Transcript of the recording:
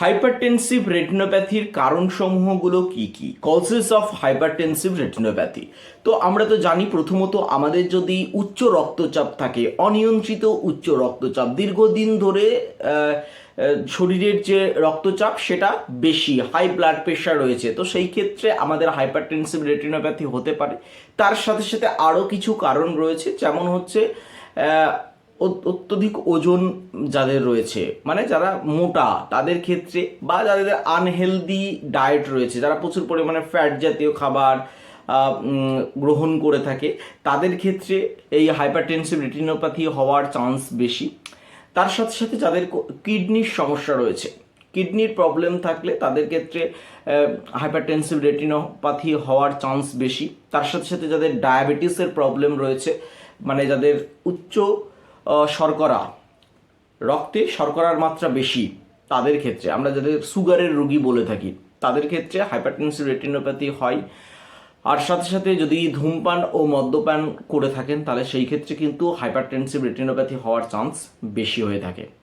Hypertensive রেটিনোপ্যাথির কারণসমূহগুলো কি কি? কলসেস of hypertensive retinopathy তো আমরা তো জানি প্রথমত আমাদের যদি উচ্চ রক্তচাপ থাকে, অনিয়ন্ত্রিত উচ্চ রক্তচাপ, দীর্ঘদিন ধরে শরীরের যে রক্তচাপ সেটা বেশি হাই ব্লাড প্রেশার রয়েছে, তো সেই ক্ষেত্রে আমাদের হাইপারটেনসিভ রেটিনোপ্যাথি হতে পারে। তার সাথে সাথে আরও কিছু কারণ রয়েছে, যেমন হচ্ছে অত্যধিক ওজন যাদের রয়েছে মানে যারা মোটা, তাদের ক্ষেত্রে বা যাদের আনহেলদি ডায়েট রয়েছে, যারা প্রচুর পরিমাণে ফ্যাট জাতীয় খাবার গ্রহণ করে থাকে, তাদের ক্ষেত্রে এই হাইপারটেনসিভ রেটিনোপ্যাথি হওয়ার চান্স বেশি। তার সাথে সাথে যাদের কিডনির সমস্যা রয়েছে কিডনির প্রবলেম থাকলে তাদের ক্ষেত্রে হাইপারটেনসিভ রেটিনোপ্যাথি হওয়ার চান্স বেশি। তার সাথে সাথে যাদের ডায়াবেটিসের প্রবলেম রয়েছে মানে যাদের উচ্চ শর্করা। রক্তে শর্করার মাত্রা বেশি তাদের ক্ষেত্রে। আমরা যাদের সুগারের রোগী বলে থাকি, তাদের ক্ষেত্রে হাইপারটেনসিভ রেটিনোপ্যাথি হয়। আর সাথে সাথে যদি ধূমপান ও মদ্যপান করে থাকেন, তাহলে সেই ক্ষেত্রে কিন্তু হাইপারটেনসিভ রেটিনোপ্যাথি হওয়ার চান্স বেশি হয়ে থাকে।